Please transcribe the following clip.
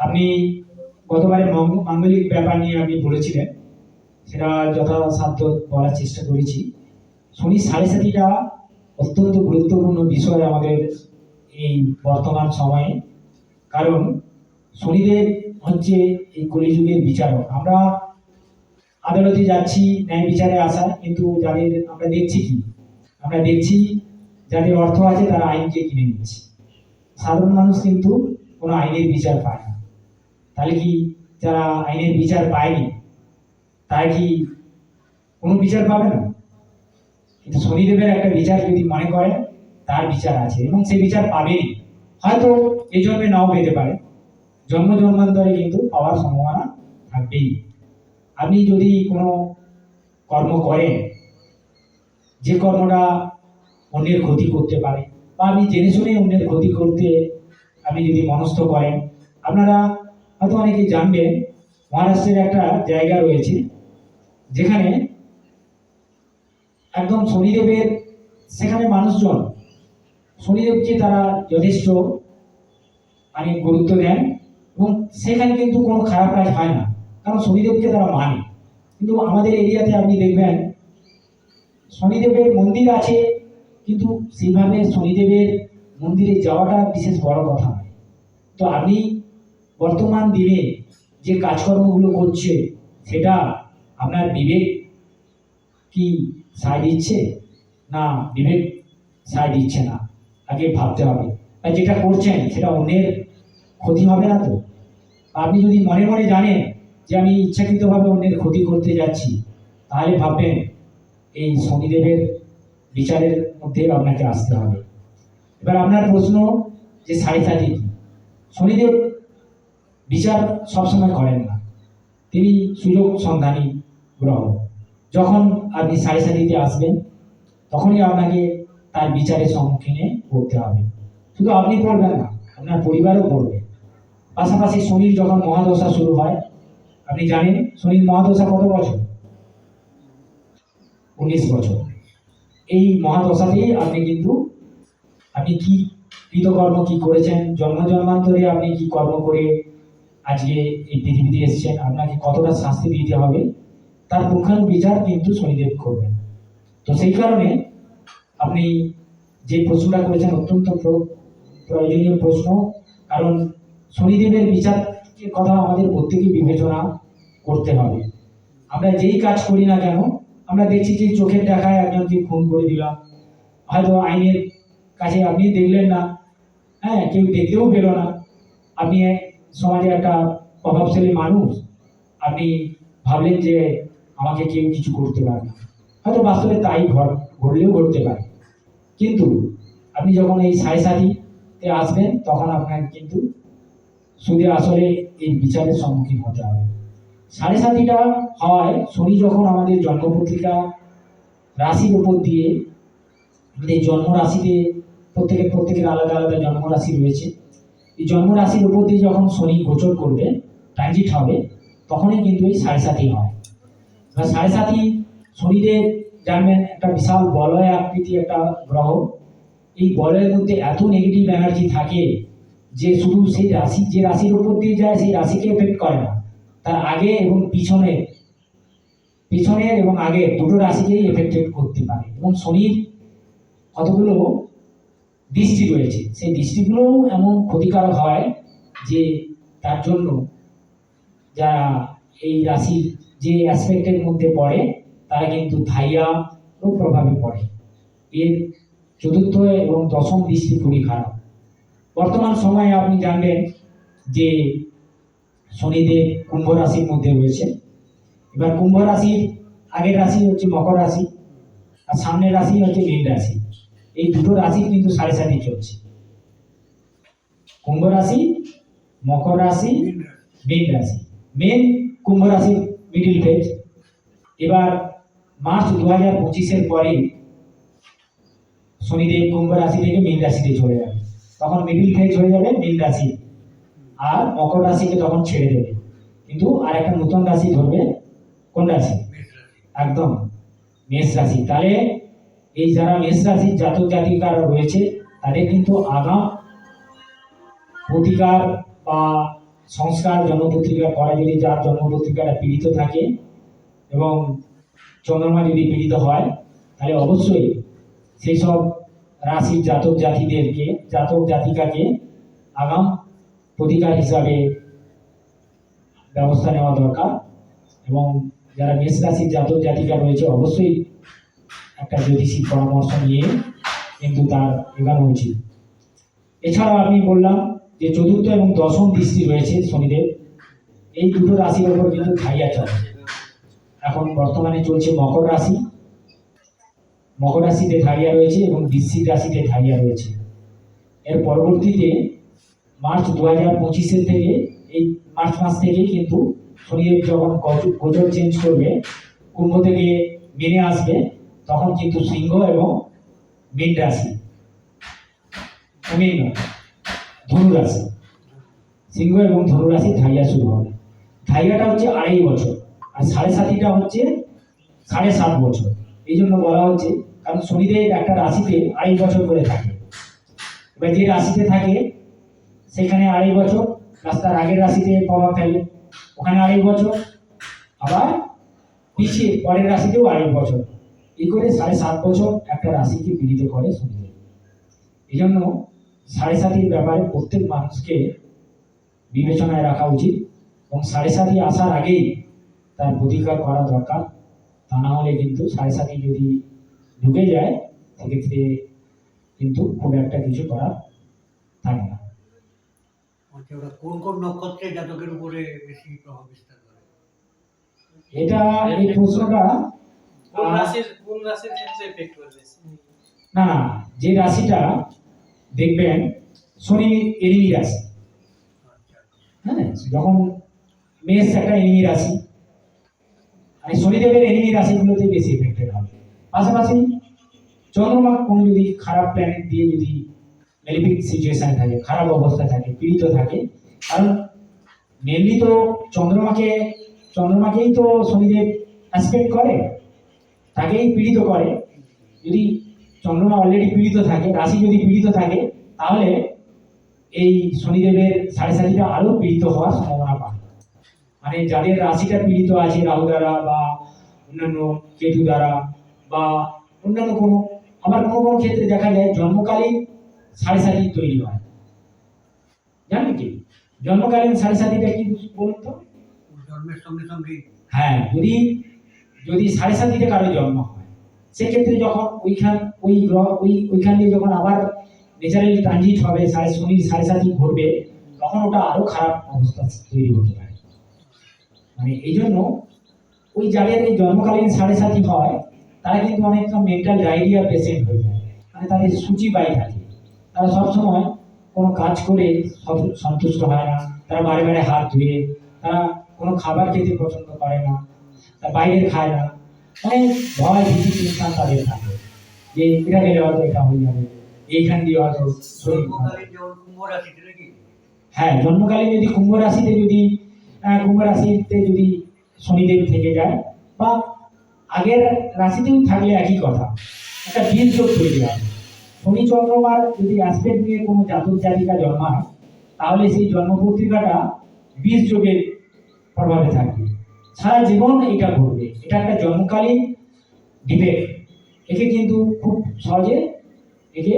আপনি গতবারে মঙ্গ- মাঙ্গলিক ব্যাপার নিয়ে আপনি বলেছিলেন, সেটা যথাসাধ্য বলার চেষ্টা করেছি। শনি সাড়ে সাতিটা অত্যন্ত গুরুত্বপূর্ণ বিষয় আমাদের এই বর্তমান সময়ে। কারণ শনিদেব হচ্ছে এই কলিযুগের বিচারক। আমরা আদালতে যাচ্ছি, ন্যায় বিচারে আসা, কিন্তু যাদের আমরা দেখছি কি? আমরা দেখছি যাদের অর্থ আছে তারা আইনকে কিনে নিচ্ছে। সাধারণ মানুষ কিন্তু কোনো আইনের বিচার পায় না। তাহলে কি যারা আইনের বিচার পায়নি, তারা কি কোনো বিচার পাবে না? কিন্তু শনিদেবের একটা বিচার যদি মনে করে, তার বিচার আছে এবং সে বিচার পাবেই হয়তো এই জন্মে নাও পেতে পারে। জন্ম জন্মান্তরে কিন্তু পাওয়ার সম্ভাবনা থাকবেই। আপনি যদি কোনো কর্ম করেন, যে কর্মটা অন্যের ক্ষতি করতে পারে, বা আপনি জেনে শুনে অন্যের ক্ষতি করতে আপনি যদি মনস্থ করেন, আপনারা হয়তো অনেকে জানবেন, মহারাষ্ট্রের একটা জায়গা রয়েছে, যেখানে একদম শনিদেবের, সেখানে মানুষজন, শনিদেবকে তারা যথেষ্ট মানে গুরুত্ব দেন এবং সেখানে কিন্তু কোনো খারাপ কাজ হয় না, কারণ শনিদেবকে তারা মানে। কিন্তু আমাদের এরিয়াতে আপনি দেখবেন, শনিদেবের মন্দির আছে, কিন্তু সেইভাবে শনিদেবের মন্দিরে যাওয়াটা বিশেষ বড় কথা তো আপনি বর্তমান দিনে যে কাজকর্মগুলো করছে, সেটা আপনার বিবেক কি সায় দিচ্ছে না বিবেক সায় দিচ্ছে না? আগে ভাবতে হবে। আর যেটা করছেন, সেটা অন্যের ক্ষতি হবে না তো? আপনি যদি মনে মনে জানেন যে আমি ইচ্ছাকৃতভাবে অন্যের ক্ষতি করতে যাচ্ছি, তাহলে ভাববেন এই শনিদেবের বিচারের মধ্যে আপনাকে আসতে হবে। এবার আপনার প্রশ্ন যে সাড়ে কি? শনিদেব বিচার সবসময় করেন না। তিনি সুযোগ সন্ধানী গ্রহ। যখন আপনি সাড়ে সারিতে আসবেন, তখনই আপনাকে তার বিচারের সম্মুখীনে পড়তে হবে। শুধু আপনি পড়বেন না, আপনার পরিবারও পড়বে। পাশাপাশি শনির যখন মহাদশা শুরু হয়, আপনি জানেন শনির মহাদশা কত বছর? উনিশ বছর। এই মহাদশাতেই আপনি কিন্তু, আপনি কি কৃতকর্ম কি করেছেন, জন্ম জন্মান্তরে আপনি কি কর্ম করে আজকে এই পৃথিবীতে এসেছেন, আপনাকে কতটা শাস্তি দিতে হবে, তার পুঙ্খানু বিচার কিন্তু শনিদেব করবেন। তো সেই কারণে আপনি যে প্রশ্নটা করেছেন অত্যন্ত প্রয়োজনীয় প্রশ্ন, কারণ শনিদেবের বিচারের কথা আমাদের প্রত্যেকেই বিবেচনা করতে হবে। আমরা যেই কাজ করি না কেন, আমরা দেখছি যে চোখের দেখায় একজনকে খুন করে দিলাম। হয়তো আইনের কাছে আপনি দেখলেন না হ্যাঁ কেউ দেখতেও পেল না। আপনি সমাজে একটা প্রভাবশালী মানুষ, আপনি ভাবলেন যে আমাকে কেউ কিছু করতে পারে না। হয়তো বাস্তবে তাই ঘর, ঘটলেও ঘটতে পারে। কিন্তু আপনি যখন এই সাড়ে সাতিতে আসবেন, তখন আপনাকে কিন্তু সুদে আসলে এই বিচারের সম্মুখীন হতে হবে। সাড়ে সাতিটা হওয়ায় শনি যখন আমাদের জন্মপত্রিকা রাশির উপর দিয়ে, আমাদের জন্ম রাশিতে প্রত্যেকের প্রত্যেকের আলাদা আলাদা জন্ম রাশি রয়েছে। এই জন্ম রাশির উপর দিয়ে যখন শনি গোচর করবে ট্রানজিট হবে, তখনই কিন্তু এই সাড়ে সাতি হয়। সাড়ে সাতি শনিদেব জানবেন একটা বিশাল বলয় আকৃতি একটা গ্রহ। এই বলয়ের মধ্যে এত নেগেটিভ এনার্জি থাকে যে শুধু সেই রাশি, যে রাশির উপর দিয়ে যায়, সেই রাশিকে এফেক্ট করে না। তার আগে এবং পিছনে পিছনের এবং আগে দুটো রাশিকেই এফেক্টেড করতে পারে। এবং শনির কতগুলো দৃষ্টি রয়েছে সেই দৃষ্টিগুলোও এমন ক্ষতিকারক হয় যে তার জন্য যারা এই রাশির যে অ্যাসপেক্টের মধ্যে পড়ে, তারা কিন্তু ধাইয়া ও প্রভাবে পড়ে। এর চতুর্থ এবং দশম দৃষ্টি খুবই খারাপ। বর্তমান সময়ে আপনি জানবেন যে শনিদেব কুম্ভ রাশির মধ্যে রয়েছে। এবার কুম্ভ রাশির আগের রাশি হচ্ছে মকর রাশি, আর সামনের রাশি হচ্ছে মীন রাশি। এই দুটো রাশি কিন্তু সাড়ে সাথে চলছে। কুম্ভ রাশি, মকর রাশি, মীন রাশি। মেন কুম্ভ রাশির মিডিল ফেজ এবার মার্চ দু হাজার পঁচিশের পরে শনিদেব কুম্ভ রাশি থেকে মীন রাশিতে চলে যাবে। তখন মিডিল ফেজ হয়ে যাবে মীন রাশি। আর মকর রাশিকে তখন ছেড়ে দেবে। কিন্তু আর একটা নতুন রাশি ধরবে কোন রাশি? একদম মেষ রাশি। তাহলে এই যারা মেষ রাশির জাতক জাতিকারা রয়েছে, তাদের কিন্তু আগাম প্রতিকার বা সংস্কার জন্মপত্রিকা করা যদি যার জন্মপত্রিকাটা পীড়িত থাকে এবং চন্দ্রমা যদি পীড়িত হয়, তাহলে অবশ্যই সেই সব রাশির জাতক জাতিদেরকে, জাতক জাতিকাকে আগাম প্রতিকার হিসাবে ব্যবস্থা নেওয়া দরকার এবং যারা মেষ রাশির জাতক জাতিকা রয়েছে, অবশ্যই একটা জ্যোতিষী পরামর্শ নিয়ে কিন্তু তার এগানো উচিত এছাড়াও আমি বললাম যে চতুর্থ এবং দশম দৃষ্টি রয়েছে শনিদেব। এই দুটো রাশির ওপর কিন্তু খাইয়া চলে এখন বর্তমানে চলছে মকর রাশি। মকর রাশিতে থাইয়া রয়েছে এবং বৃশ্চিক রাশিতে থাইয়া রয়েছে। এর পরবর্তীতে মার্চ দু হাজার পঁচিশের থেকে, এই মার্চ মাস থেকেই কিন্তু শনিদেব যখন গোচর চেঞ্জ করবে, কুম্ভ থেকে মেনে আসবে। তখন কিন্তু সিংহ এবং মীন রাশি। মীন ধনু রাশি। সিংহ এবং ধনু রাশি ধাইয়া শুরু হবে। ধাইয়াটা হচ্ছে আড়াই বছর, আর সাড়ে সাতিটা হচ্ছে সাড়ে সাত বছর। এই জন্য বলা হচ্ছে, কারণ শনিদেব একটা রাশিতে আড়াই বছর করে থাকে। এবার যে রাশিতে থাকে, সেখানে আড়াই বছর রাস্তার আগের রাশিতে প্রভাব ফেলে। ওখানে আড়াই বছর, আবার পিছিয়ে পরের রাশিতেও আড়াই বছর। এই করে সাড়ে সাত বছর একটা রাশিকে পীড়িত করে শনিদেব এই জন্য সাড়ে সাতির ব্যাপারে প্রত্যেক মানুষকে বিবেচনায় রাখা উচিত এবং সাড়ে সাতি আসার আগেই তার প্রতিকার করা দরকার। তা না হলে কিন্তু সাড়ে সাতি যদি ঢুকে যায় সেক্ষেত্রে কিন্তু খুব একটা কিছু করা থাকে না। আচ্ছা ওরা কোন কোন নক্ষত্রে জাতকের উপরে বেশি প্রভাব বিস্তার করে? এটা এই প্রশ্নটা কোন রাশির কোন রাশির ক্ষেত্রে এফেক্ট করবে না না যে রাশিটা দেখবেন শনি এনিমি রাশি। হ্যাঁ যখন মেষ একটা এনিমি রাশি আর শনিদেবের এনিমি রাশিগুলোতে বেশি এফেক্টেড হবে। পাশাপাশি চন্দ্রমা কোনো যদি খারাপ প্ল্যানেট দিয়ে যদি মেলিফিক সিচুয়েশন থাকে খারাপ অবস্থা থাকে পীড়িত থাকে কারণ মেনলি তো চন্দ্রমাকে চন্দ্রমাকেই তো শনিদেব অ্যাসপেক্ট করে। তাকেই পীড়িত করে। যদি চন্দ্রমা অলরেডি পীড়িত থাকে রাশি যদি পীড়িত থাকে তাহলে এই শনিদেবের সাড়ে সাতিটা আরও পীড়িত হওয়ার সম্ভাবনা পায় মানে যাদের রাশিটা পীড়িত আছে রাহু দ্বারা বা অন্যান্য কেতু দ্বারা বা অন্যান্য কোনো আবার কোনো কোনো ক্ষেত্রে দেখা যায় জন্মকালীন সাড়ে সাতি তৈরি হয়। জানেন কি? জন্মকালীন সাড়ে সাতিটা কি বলুন তো জন্মের সঙ্গে সঙ্গে হ্যাঁ যদি যদি সাড়ে সাতিতে কারও জন্ম হয়, সেক্ষেত্রে যখন ওইখান, ওই গ্রহ, ওই, ওইখান দিয়ে যখন আবার ন্যাচারালি ট্রানজিট হবে, সাড়ে শনি, সাড়ে সাতি ঘটবে, তখন ওটা আরও খারাপ অবস্থা তৈরি হতে পারে। মানে এই জন্য ওই যাদের এই জন্মকালীন সাড়ে সাতি হয়, তারা কিন্তু অনেকটা মেন্টাল ডায়রিয়া পেশেন্ট হয়ে যায়। মানে তাদের সূচি বাই থাকে। তারা সবসময় কোনো কাজ করে সন্তুষ্ট হয় না। তারা বারে বারে হাত ধুয়ে, তারা কোনো খাবার খেতে পছন্দ করে না। তারা বাইরের খায় না। অনেক ভয় ভীতি চিন্তা তাদের থাকে। যে এটা গেলে হয়তো এটা হয়ে যাবে। এইখান দিয়ে হয়তো হ্যাঁ জন্মকালে যদি কুম্ভ রাশিতে যদি কুম্ভ রাশিতে যদি শনিদেব থেকে যায় বা আগের রাশিতেও থাকলে একই কথা। একটা বীজ যোগ তৈরি হয় শনি চন্দ্রমার যদি অ্যাসপেক্ট নিয়ে কোনো জাতক জাতিকা জন্মায় তাহলে সেই জন্মপত্রিকাটা বীজ যোগের প্রভাবে থাকবে। সারা জীবন এটা ঘটবে। এটা একটা জন্মকালীন ডিবেট একে কিন্তু খুব সহজে একে